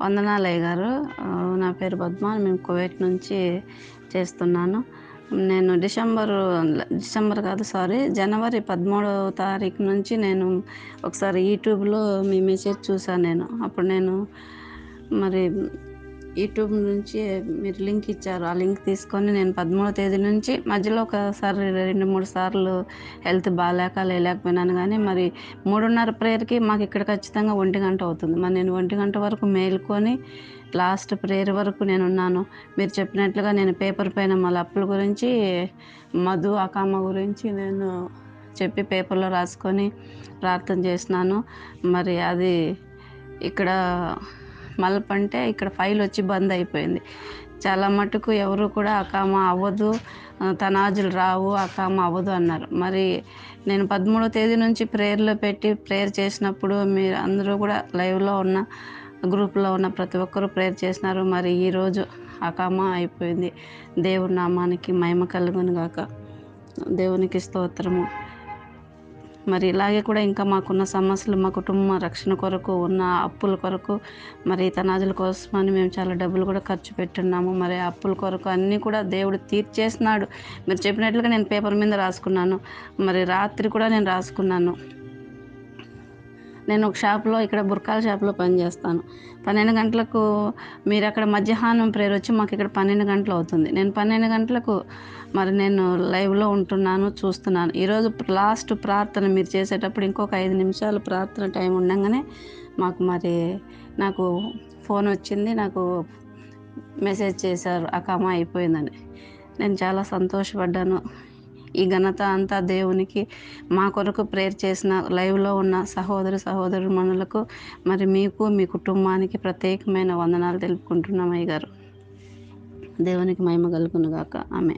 వందనాలయ్య గారు. నా పేరు పద్మ. మేము కువైట్ నుంచి చేస్తున్నాను. నేను డిసెంబరు డిసెంబర్ కాదు సారీ జనవరి పదమూడవ తారీఖు నుంచి నేను ఒకసారి యూట్యూబ్లో మీ మెసేజ్ చూసాను నేను. అప్పుడు నేను మరి యూట్యూబ్ నుంచి మీరు లింక్ ఇచ్చారు. ఆ లింక్ తీసుకొని నేను పదమూడవ తేదీ నుంచి మధ్యలో ఒకసారి రెండు మూడు సార్లు హెల్త్ బాగాలేక లేలేకపోయినాను కానీ మరి మూడున్నర ప్రేయర్కి మాకు ఇక్కడ ఖచ్చితంగా ఒంటి గంట అవుతుంది. మరి నేను ఒంటి గంట వరకు మేల్కొని లాస్ట్ ప్రేయర్ వరకు నేను ఉన్నాను మీరు చెప్పినట్లుగా నేను పేపర్ పైన మళ్ళీ అప్పుల గురించి మధు అకామ గురించి నేను చెప్పి పేపర్లో రాసుకొని ప్రార్థన చేసినాను. మరి అది ఇక్కడ మల్ప్ అంటే ఇక్కడ ఫైల్ వచ్చి బంద్ అయిపోయింది. చాలా మటుకు ఎవరు కూడా అకామ అవ్వదు తనాజులు రావు అకామ అవ్వదు అన్నారు. మరి నేను పదమూడో తేదీ నుంచి ప్రేయర్లో పెట్టి ప్రేయర్ చేసినప్పుడు మీరు అందరూ కూడా లైవ్లో ఉన్న గ్రూప్లో ఉన్న ప్రతి ఒక్కరూ ప్రేయర్ చేసినారు. మరి ఈరోజు అకామ అయిపోయింది. దేవుడి నామానికి మహిమ కలుగును గాక దేవునికి స్తోత్రము. మరి ఇలాగే కూడా ఇంకా మాకున్న సమస్యలు మా కుటుంబ రక్షణ కొరకు ఉన్న అప్పుల కొరకు మరి తనాజుల కోసమని మేము చాలా డబ్బులు కూడా ఖర్చు పెట్టున్నాము. మరి అప్పుల కొరకు అన్నీ కూడా దేవుడు తీర్చేసినాడు. మీరు చెప్పినట్లుగా నేను పేపర్ మీద రాసుకున్నాను. మరి రాత్రి కూడా నేను రాసుకున్నాను. నేను ఒక షాప్లో ఇక్కడ బుర్కాల షాప్లో పనిచేస్తాను పన్నెండు గంటలకు మీరు అక్కడ మధ్యాహ్నం ప్రేయర్ వచ్చి మాకు ఇక్కడ పన్నెండు గంటలు అవుతుంది. నేను పన్నెండు గంటలకు మరి నేను లైవ్లో ఉంటున్నాను చూస్తున్నాను. ఈరోజు లాస్ట్ ప్రార్థన మీరు చేసేటప్పుడు ఇంకొక ఐదు నిమిషాలు ప్రార్థన టైం ఉండగానే మాకు మరి నాకు ఫోన్ వచ్చింది నాకు మెసేజ్ చేశారు అకామ అయిపోయిందని. నేను చాలా సంతోషపడ్డాను. ఈ ఘనత అంతా దేవునికి మా కొరకు ప్రేయర్ చేసిన లైవ్లో ఉన్న సహోదరు సహోదరు మనులకు మరి మీకు మీ కుటుంబానికి ప్రత్యేకమైన వందనాలు తెలుపుకుంటున్నాం అయ్యగారు. దేవునికి మహిమ కలుగును గాక ఆమె